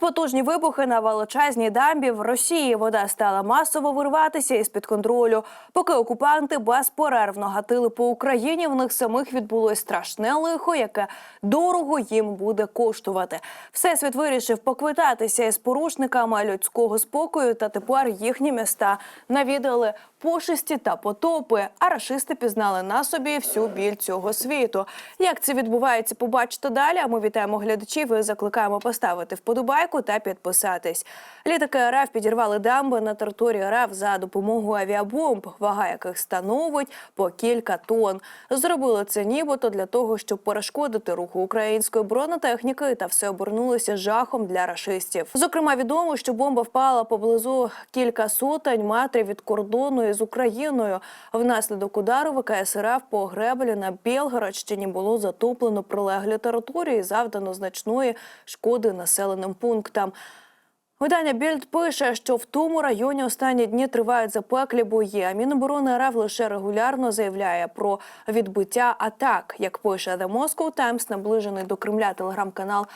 Надпотужні вибухи на величезній дамбі в Росії. Вода стала масово вирватися із під контролю. Поки окупанти безперервно гатили по Україні, в них самих відбулось страшне лихо, яке дорого їм буде коштувати. Всесвіт вирішив поквитатися із порушниками людського спокою, та тепер їхні міста навідали пошесті та потопи. А рашисти пізнали на собі всю біль цього світу. Як це відбувається, побачите далі. А ми вітаємо глядачів і закликаємо поставити вподобайку та підписатись. Літаки РФ підірвали дамби на території РФ за допомогою авіабомб, вага яких становить по кілька тонн. Зробили це нібито для того, щоб перешкодити руху української бронетехніки, та все обернулося жахом для рашистів. Зокрема, відомо, що бомба впала поблизу кілька сотень метрів від кордону із Україною. Внаслідок удару ВКС РФ по греблі на Білгородщині було затоплено прилеглі території, завдано значної шкоди населеним пунктам. Видання Більд пише, що в тому районі останні дні тривають запеклі бої. А Міноборони РФ лише регулярно заявляє про відбиття атак. Як пише The Moscow Times, наближений до Кремля телеграм-канал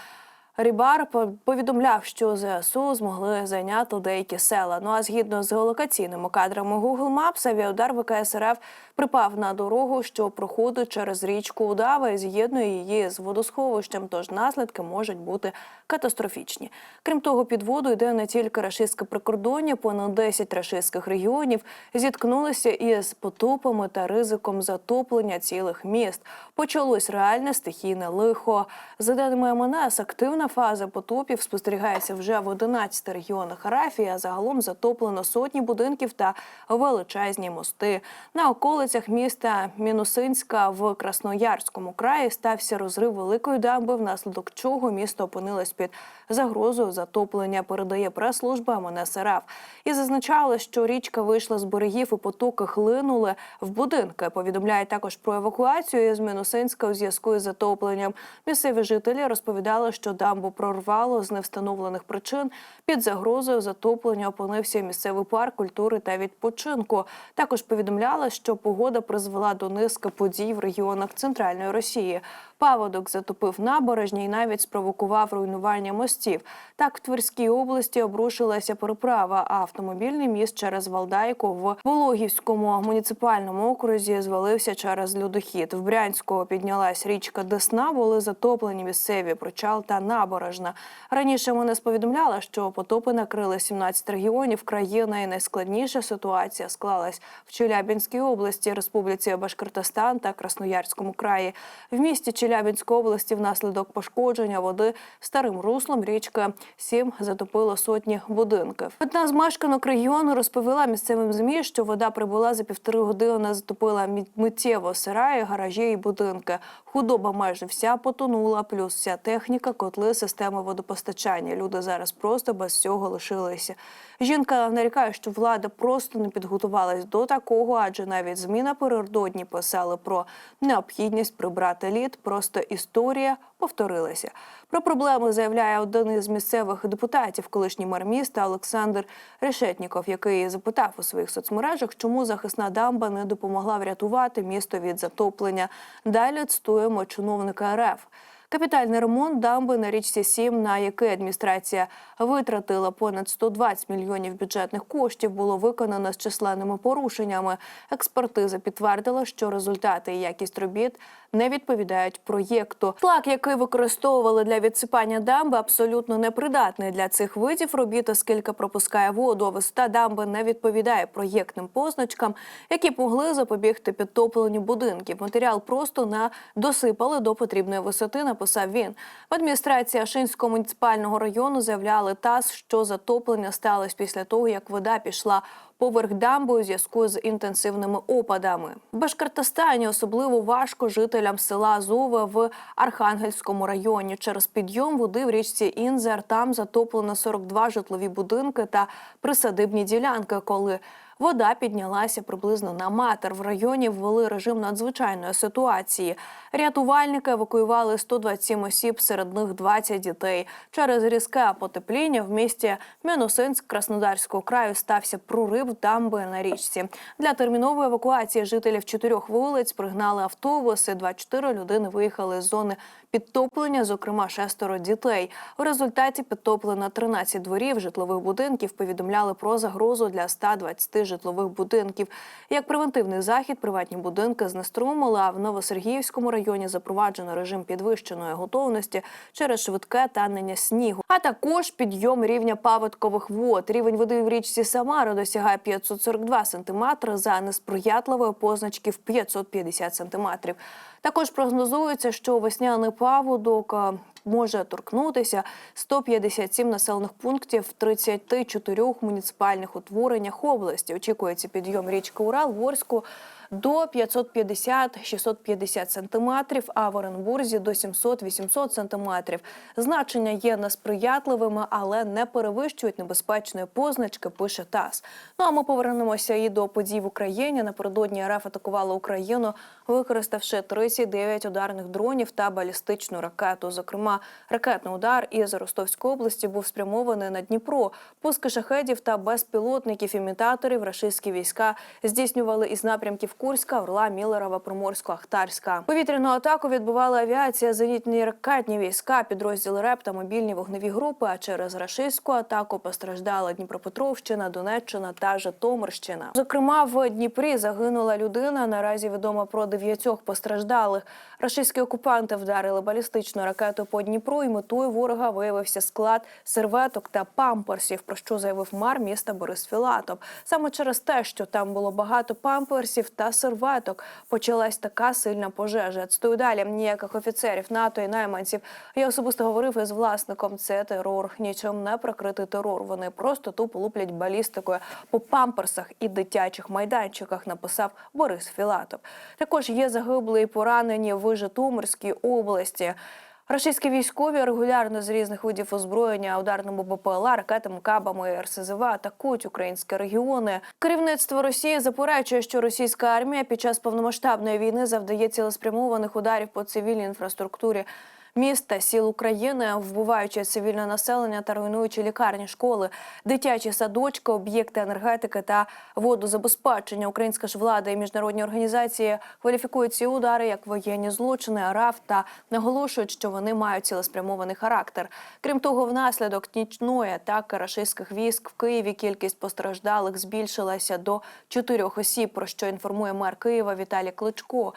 Рібар повідомляв, що ЗСУ змогли зайняти деякі села. Ну а згідно з геолокаційними кадрами Google Maps, авіаудар ВКС РФ припав на дорогу, що проходить через річку Удава і з'єднує її з водосховищем. Тож наслідки можуть бути катастрофічні. Крім того, під воду йде не тільки рашистське прикордоння, понад 10 рашистських регіонів зіткнулися із потопами та ризиком затоплення цілих міст. Почалось реальне стихійне лихо. За даними МНС, активна фаза потопів спостерігається вже в 11 регіонах Арафії, а загалом затоплено сотні будинків та величезні мости. На околицях міста Мінусинська в Красноярському краї стався розрив великої дамби, внаслідок чого місто опинилось під загрозою затоплення. Передає прес-служба МНС РФ. І зазначали, що річка вийшла з берегів і потоки хлинули в будинки. Повідомляє також про евакуацію із Мінусинська у зв'язку із затопленням. Місцеві жителі розповідали, що дамбу прорвало з невстановлених причин. Під загрозою затоплення опинився місцевий парк культури та відпочинку. Також повідомляли, що погода призвела до низки подій в регіонах центральної Росії. Паводок затопив набережні і навіть спровокував руйнування мостів. Так, в Тверській області обрушилася переправа, а автомобільний міст через Валдайку в Вологівському муніципальному окрузі звалився через льодохід. В Брянську піднялась річка Десна, були затоплені місцеві причал та набережна. Раніше мене сповідомляла, що потопи накрили 17 регіонів країни. І найскладніша ситуація склалась в Челябінській області, Республіці Башкортостан та Красноярському краї. В місті Челябінської області внаслідок пошкодження води старим руслом річки Сім затопило сотні будинків. Одна з мешканок регіону розповіла місцевим змі, що вода прибула за півтори години, затопила миттєво сараї, гаражі і будинки. Худоба майже вся потонула, плюс вся техніка, котли, системи водопостачання. Люди зараз просто без цього лишилися. Жінка нарікає, що влада просто не підготувалась до такого, адже навіть змі напередодні писали про необхідність прибрати лід. Просто історія повторилася. Про проблеми заявляє один із місцевих депутатів, колишній мер міста Олександр Решетніков, який запитав у своїх соцмережах, чому захисна дамба не допомогла врятувати місто від затоплення. Далі цитуємо чиновника РФ. Капітальний ремонт дамби на річці Сім, на який адміністрація витратила понад 120 мільйонів бюджетних коштів, було виконано з численними порушеннями. Експертиза підтвердила, що результати і якість робіт не відповідають проєкту. Шлак, який використовували для відсипання дамби, абсолютно непридатний для цих видів робіт, оскільки пропускає воду. А Висота дамби не відповідає проєктним позначкам, які могли запобігти підтопленню будинків. Матеріал просто не досипали до потрібної висоти. Написав він. В адміністрації Ашинського муніципального району заявляли ТАСС, що затоплення сталося після того, як вода пішла поверх дамби у зв'язку з інтенсивними опадами. В Башкортостані особливо важко жителям села Зове в Архангельському районі. Через підйом води в річці Інзер там затоплено 42 житлові будинки та присадибні ділянки, коли Вода піднялася приблизно на метр. В районі ввели режим надзвичайної ситуації. Рятувальники евакуювали 127 осіб, серед них 20 дітей. Через різке потепління в місті Мінусинськ Краснодарського краю стався прорив дамби на річці. Для термінової евакуації жителів чотирьох вулиць пригнали автобуси. 24 людини виїхали з зони підтоплення, зокрема шестеро дітей. У результаті підтоплено 13 дворів житлових будинків. Повідомляли про загрозу для 120 житлових будинків. Як превентивний захід, приватні будинки знеструмили, а в Новосергіївському районі запроваджено режим підвищеної готовності через швидке танення снігу, а також підйом рівня паводкових вод. Рівень води в річці Самара досягає 542 сантиметри за несприятливої позначки в 550 сантиметрів. Також прогнозується, що весняний паводок е, може торкнутися 157 населених пунктів в 34 муніципальних утвореннях області. Очікується підйом річки Урал в Орську до 550-650 сантиметрів, а в Оренбурзі до 700-800 сантиметрів. Значення є несприятливими, але не перевищують небезпечної позначки. Пише ТАСС. Ну а ми повернемося і до подій в Україні. Напередодні РФ атакувала Україну, використавши 39 ударних дронів та балістичну ракету. Зокрема, ракетний удар із Ростовської області був спрямований на Дніпро. Пуски шахедів та безпілотників імітаторів рашистські війська здійснювали із напрямків Курська, Орла, Мілерова, Приморського, Ахтарська. Повітряну атаку відбувала авіація, зенітні ракетні війська, підрозділи РЕП та мобільні вогневі групи. А через рашистську атаку постраждала Дніпропетровщина, Донеччина та Житомирщина. Зокрема, в Дніпрі загинула людина. Наразі відомо про дев'ятьох постраждалих. Рашистські окупанти вдарили балістичну ракету по Дніпру, і метою ворога виявився склад серветок та памперсів. Про що заявив мар міста Борис Філатов. Саме через те, що там було багато памперсів та серветок, почалась така сильна пожежа. Цитую далі ніяких офіцерів НАТО і найманців. Я особисто говорив із власником. Це терор, нічим не прикритий терор. Вони просто тупо луплять балістикою по памперсах і дитячих майданчиках. Написав Борис Філатов. Також є загиблі і поранені в Житомирській області. Російські військові регулярно з різних видів озброєння, ударними БПЛА, ракетами, кабами РСЗВ атакують українські регіони. Керівництво Росії заперечує, що російська армія під час повномасштабної війни завдає цілеспрямованих ударів по цивільній інфраструктурі. Міста сіл України, вбиваючи цивільне населення та руйнуючи лікарні, школи, дитячі садочки, об'єкти енергетики та водозабезпечення. Українська ж влада і міжнародні організації кваліфікують ці удари як воєнні злочини, РАФ та наголошують, що вони мають цілеспрямований характер. Крім того, внаслідок нічної атаки рашистських військ в Києві кількість постраждалих збільшилася до чотирьох осіб. Про що інформує мер Києва Віталій Кличко.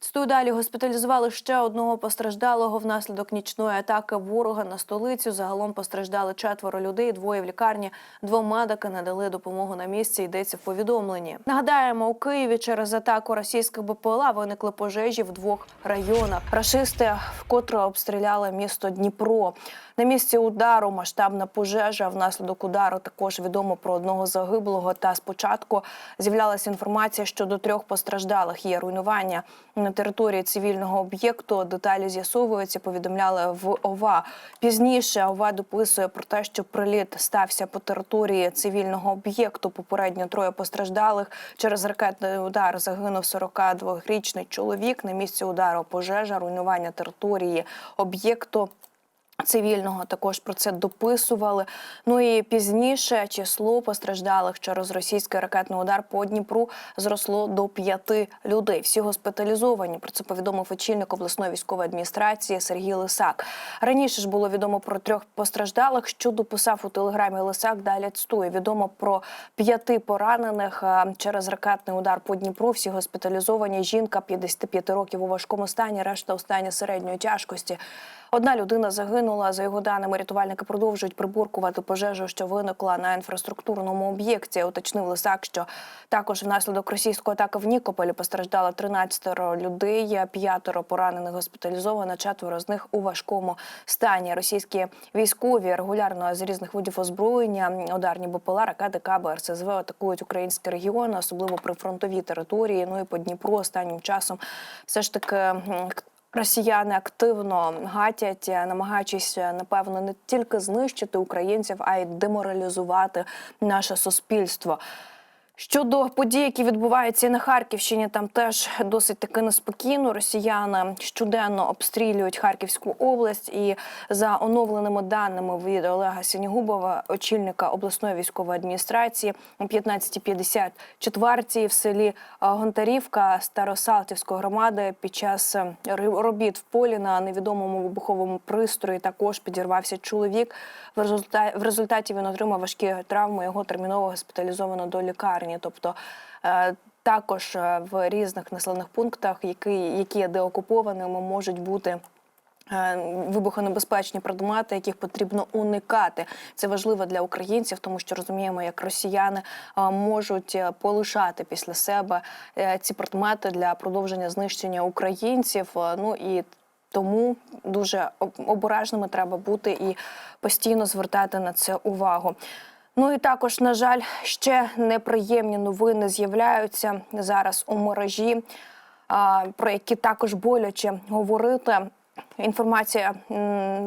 Цитую далі госпіталізували ще одного постраждалого внаслідок нічної атаки ворога на столицю. Загалом постраждали четверо людей, двоє в лікарні. Двом медики надали допомогу на місці. Йдеться в повідомленні. Нагадаємо, у Києві через атаку російських БПЛА виникли пожежі в двох районах. Рашисти вкотре обстріляли місто Дніпро. На місці удару масштабна пожежа. Внаслідок удару також відомо про одного загиблого. Та спочатку з'являлася інформація щодо трьох постраждалих. Є руйнування на території цивільного об'єкту. Деталі з'ясовуються. Повідомляли в ОВА. Пізніше ОВА дописує про те, що приліт стався по території цивільного об'єкту. Попередньо троє постраждалих через ракетний удар. Загинув 42-річний чоловік. На місці удару пожежа, руйнування території об'єкту. Цивільного також про це дописували. Ну і пізніше число постраждалих через російський ракетний удар по Дніпру зросло до п'яти людей. Всі госпіталізовані. Про це повідомив очільник обласної військової адміністрації Сергій Лисак. Раніше ж було відомо про трьох постраждалих. Що дописав у телеграмі Лисак. Далі цитує. Відомо про п'яти поранених через ракетний удар по Дніпру. Всі госпіталізовані. Жінка 55 років у важкому стані, решта у стані середньої тяжкості. Одна людина загинула. За його даними, рятувальники продовжують приборкувати пожежу, що виникла на інфраструктурному об'єкті. Уточнив Лисак, що також внаслідок російської атаки в Нікополі постраждало 13 людей, п'ятеро поранених госпіталізовано, четверо з них у важкому стані. Російські військові регулярно з різних видів озброєння, ударні БПЛА, ракети, КАБ, РСЗВ атакують українські регіони, особливо при фронтовій території. Ну і по Дніпру останнім часом все ж таки. Росіяни активно гатять, намагаючись напевно не тільки знищити українців, а й деморалізувати наше суспільство. Щодо подій, які відбуваються на Харківщині, там теж досить таки неспокійно. Росіяни щоденно обстрілюють Харківську область, і за оновленими даними від Олега Сінігубова, очільника обласної військової адміністрації, о 15.54 в селі Гонтарівка Старосалтівської громади під час е, робіт в полі на невідомому вибуховому пристрої також підірвався чоловік. В результаті, він отримав важкі травми. Його терміново госпіталізовано до лікарні. Тобто е, також е, в різних населених пунктах, які, які є деокупованими, можуть бути. е, Вибухонебезпечні предмети, яких потрібно уникати, це важливо для українців, тому що розуміємо, як росіяни можуть полишати після себе ці предмети для продовження знищення українців. Ну і тому дуже обережними треба бути і постійно звертати на це увагу. Ну і також, на жаль, ще неприємні новини з'являються зараз у мережі, про які також боляче говорити. Інформація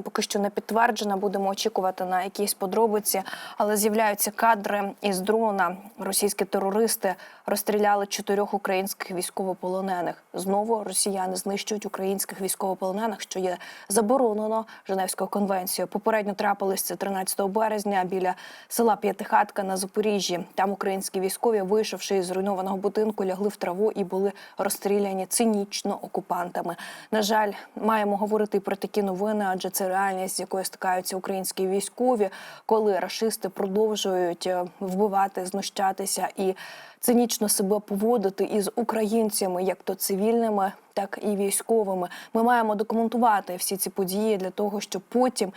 поки що не підтверджена. Будемо очікувати на якісь подробиці, але з'являються кадри із дрона. Російські терористи розстріляли чотирьох українських військовополонених. Знову росіяни знищують українських військовополонених, що є заборонено Женевською конвенцією. Попередньо трапилось це 13 березня біля села П'ятихатка на Запоріжжі. Там українські військові, вийшовши із зруйнованого будинку, лягли в траву і були розстріляні цинічно окупантами. На жаль, маємо говорити про такі новини, адже це реальність, з якою стикаються українські військові, коли рашисти продовжують е, вбивати, знущатися і цинічно себе поводити із українцями, як то цивільними, так і військовими. Ми маємо документувати всі ці події для того, щоб потім.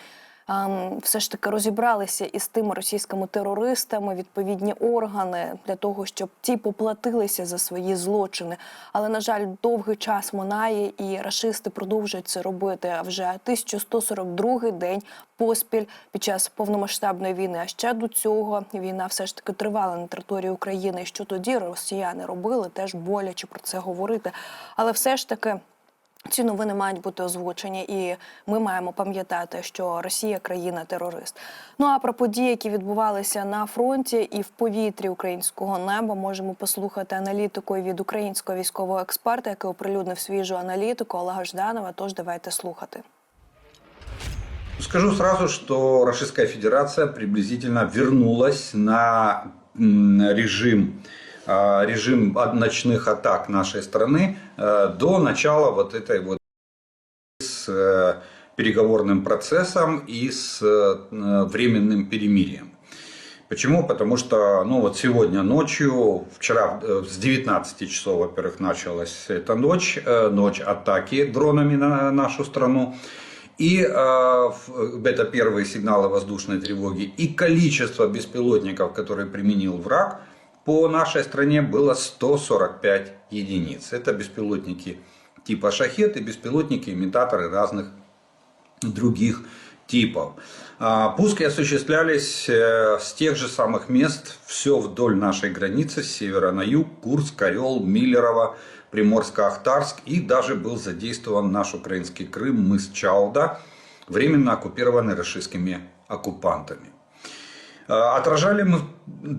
Ем, Все ж таки розібралися із тими російськими терористами відповідні органи для того, щоб ті поплатилися за свої злочини. Але на жаль, довгий час минає, і рашисти продовжують це робити. А вже 1142 день поспіль під час повномасштабної війни. А ще до цього війна все ж таки тривала на території України. Що тоді росіяни робили, теж боляче про це говорити. Але все ж таки. Ці новини мають бути озвучені, і ми маємо пам'ятати, що Росія країна-терорист. Ну а про події, які відбувалися на фронті і в повітрі українського неба, можемо послухати аналітику від українського військового експерта, який оприлюднив свіжу аналітику Олега Жданова. Тож давайте слухати. Скажу сразу, что Российская Федерация приблизительно вернулась на режим, режим от- ночных атак нашей страны э, до начала вот этой вот с э, переговорным процессом и с э, временным перемирием. Почему? Потому что ну, вот сегодня ночью, вчера э, с 19 часов, во-первых, началась эта ночь, э, ночь атаки дронами на нашу страну. И э, это первые сигналы воздушной тревоги. И количество беспилотников, которые применил враг, по нашей стране было 145 единиц. Это беспилотники типа «Шахет» и беспилотники-имитаторы разных других типов. А, Пуски осуществлялись э, с тех же самых мест, все вдоль нашей границы, с севера на юг, Курск, Орел, Миллерово, Приморско-Ахтарск и даже был задействован наш украинский Крым, мыс Чауда, временно оккупированный российскими оккупантами. А, Отражали мы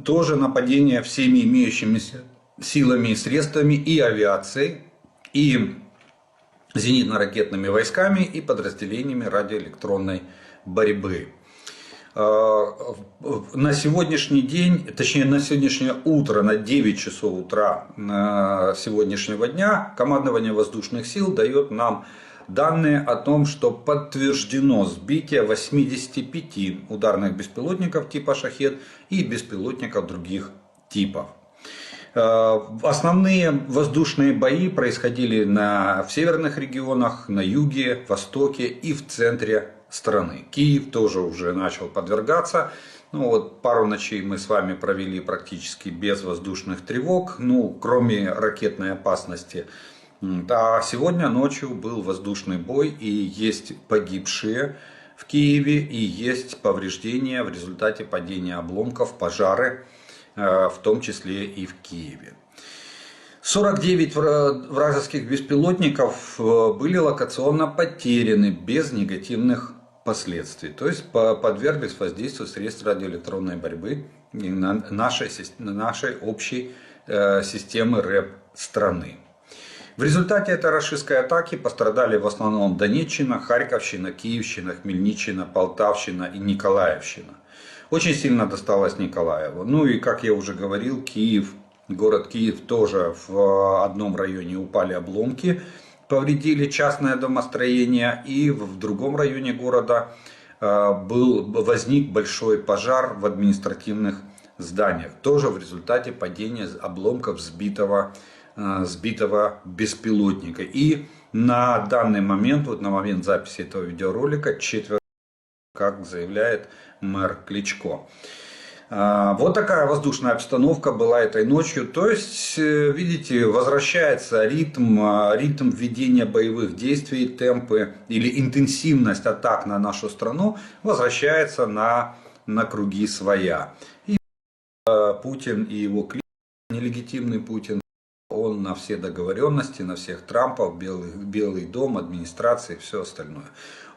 тоже нападения всеми имеющимися силами и средствами и авиацией, и зенитно-ракетными войсками и подразделениями радиоэлектронной борьбы. Э, На сегодняшний день, точнее на сегодняшнее утро, на 9 часов утра э, сегодняшнего дня, командование воздушных сил дает нам данные о том, что подтверждено сбитие 85 ударных беспилотников типа «Шахет» и беспилотников других типов. Э, Основные воздушные бои происходили на, в северных регионах, на юге, востоке и в центре страны. Киев тоже уже начал подвергаться. Ну вот пару ночей мы с вами провели практически без воздушных тревог, ну кроме ракетной опасности. М, А сегодня ночью был воздушный бой и есть погибшие в Киеве и есть повреждения в результате падения обломков, пожары, э, в том числе и в Киеве. 49 вра- вражеских беспилотников э, были локационно потеряны без негативных последствий. То есть по- подверглись воздействию средств радиоэлектронной борьбы нашей, нашей общей э, системы РЭП страны. В результате этой расистской атаки пострадали в основном Донеччина, Харьковщина, Киевщина, Хмельниччина, Полтавщина и Николаевщина. Очень сильно досталось Николаеву. Ну и, как я уже говорил, Киев, город Киев тоже в одном районе упали обломки, повредили частное домостроение, и в другом районе города э, был, возник большой пожар в административных зданиях. Тоже в результате падения обломков сбитого, сбитого беспилотника. И на данный момент, вот на момент записи этого видеоролика, четверо, как заявляет мэр Кличко. А, Вот такая воздушная обстановка была этой ночью. То есть, э, видите, возвращается ритм, ритм ведения боевых действий, темпы или интенсивность атак на нашу страну возвращается на, на круги своя. И э, Путин и его клиент, нелегитимный Путин, он на все договоренности, на всех Трампов, Белый, Белый дом, администрации и все остальное.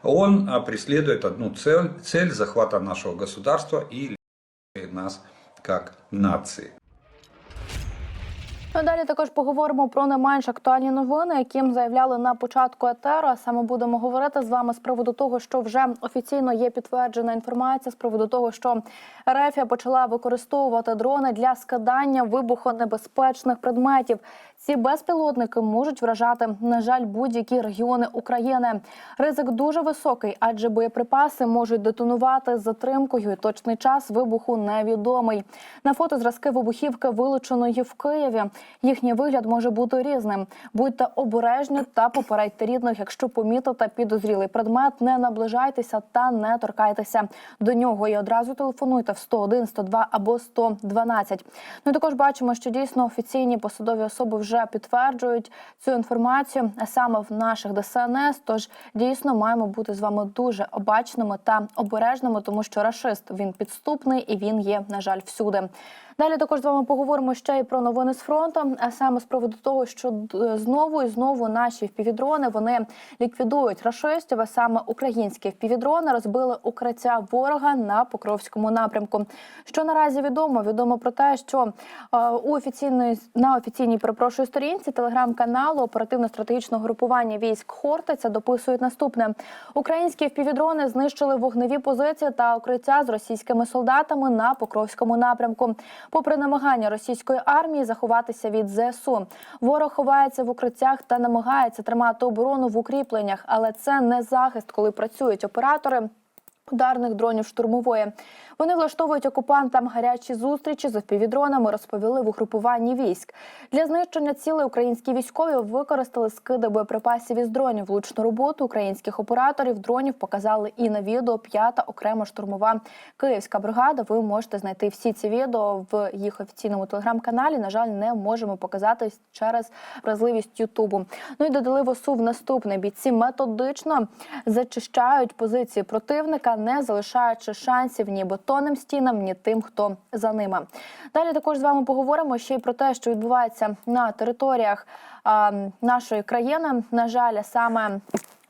Он преследует одну цель, цель захвата нашего государства и нас как нации. Ну, далі також поговоримо про не менш актуальні новини, яким заявляли на початку етеру. Саме будемо говорити з вами з приводу того, що вже офіційно є підтверджена інформація з приводу того, що Рефія почала використовувати дрони для скидання вибухонебезпечних предметів. Ці безпілотники можуть вражати, на жаль, будь-які регіони України. Ризик дуже високий, адже боєприпаси можуть детонувати з затримкою. і Точний час вибуху невідомий. На фото зразки вибухівки вилученої в Києві. Їхній вигляд може бути різним. Будьте обережні та попередьте рідних, якщо помітите підозрілий предмет, не наближайтеся та не торкайтеся до нього. І одразу телефонуйте в 101, 102 або 112. Ну і також бачимо, що дійсно офіційні посадові особи вже підтверджують цю інформацію саме в наших ДСНС. Тож дійсно маємо бути з вами дуже обачними та обережними, тому що рашист він підступний і він є, на жаль, всюди. Далі також з вами поговоримо ще й про новини з фронту, а саме з приводу того, що знову і знову наші впівдрони вони ліквідують рашистів, а саме українські впівдрони розбили укриття ворога на Покровському напрямку. Що наразі відомо? Відомо про те, що е, у офіційної на офіційній перепрошую сторінці телеграм-каналу оперативно-стратегічного групування військ Хортиця дописують наступне: українські впівдрони знищили вогневі позиції та укриття з російськими солдатами на Покровському напрямку. Попри намагання російської армії заховатися від ЗСУ, ворог ховається в укриттях та намагається тримати оборону в укріпленнях, але це не захист, коли працюють оператори. Ударних дронів штурмової вони влаштовують окупантам гарячі зустрічі з впівдронами, розповіли в угрупуванні військ. Для знищення цілей українські військові використали скиди боєприпасів із дронів. Влучну роботу українських операторів дронів показали і на відео п'ята окрема штурмова київська бригада. Ви можете знайти всі ці відео в їх офіційному телеграм-каналі. На жаль, не можемо показати через вразливість Ютубу. Ну і додали в ОСУ в наступне. Бійці методично зачищають позиції противника, не залишаючи шансів ні бетонним стінам, ні тим, хто за ними. Далі також з вами поговоримо ще й про те, що відбувається на територіях нашої країни. На жаль, саме.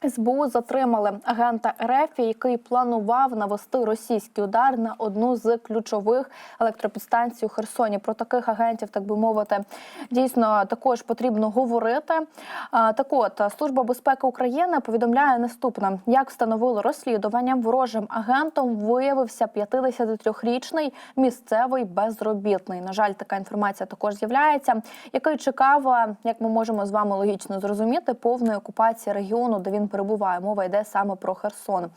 СБУ затримали агента РФ, який планував навести російський удар на одну з ключових електропідстанцій у Херсоні. Про таких агентів, так би мовити, дійсно також потрібно говорити. Так от служба безпеки України повідомляє наступне: як встановило розслідування, ворожим агентом виявився 53-річний місцевий безробітний. На жаль, така інформація також з'являється, який чекав, як ми можемо з вами логічно зрозуміти, повної окупації регіону, де він перебуває. Мова йде саме про Херсон.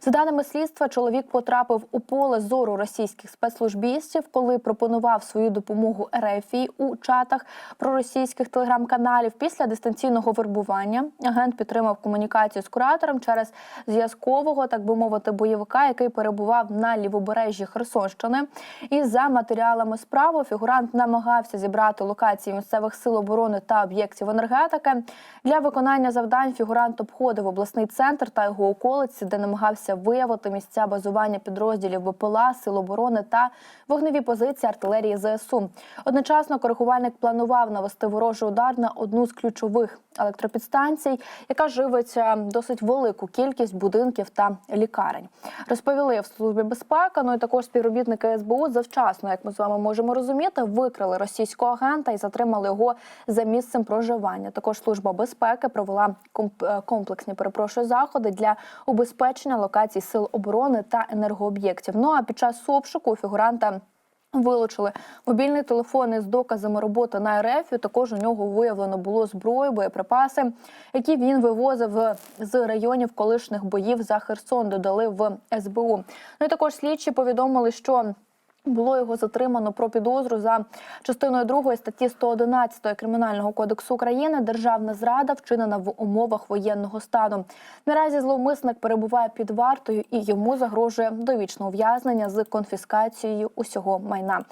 За даними слідства, чоловік потрапив у поле зору російських спецслужбістів, коли пропонував свою допомогу РФІ у чатах проросійських телеграм-каналів. Після дистанційного вербування агент підтримав комунікацію з куратором через зв'язкового, так би мовити, бойовика, який перебував на лівобережжі Херсонщини. І за матеріалами справи фігурант намагався зібрати локації місцевих сил оборони та об'єктів енергетики. Для виконання завдань фігурант обходив обласний центр та його околиці, де намагався виявити місця базування підрозділів ВПЛА, Сил оборони та вогневі позиції артилерії ЗСУ. Одночасно коригувальник планував навести ворожий удар на одну з ключових електропідстанцій, яка живить е, досить велику кількість будинків та лікарень. Розповіли в службі безпеки. Ну і також співробітники СБУ завчасно, як ми з вами можемо розуміти, викрили російського агента і затримали його за місцем проживання. Також служба безпеки провела е, комплексні перепрошую заходи для убезпечення локацій сил оборони та енергооб'єктів. Ну а під час обшуку фігуранта. Вилучили мобільний телефон із доказами роботи на РФ. Також у нього виявлено було зброю, боєприпаси, які він вивозив з районів колишніх боїв за Херсон. Додали в СБУ. Ну і також слідчі повідомили, що було його затримано про підозру за частиною 2 статті 111 Кримінального кодексу України державна зрада вчинена в умовах воєнного стану. Наразі зловмисник перебуває під вартою і йому загрожує довічне ув'язнення з конфіскацією усього майна.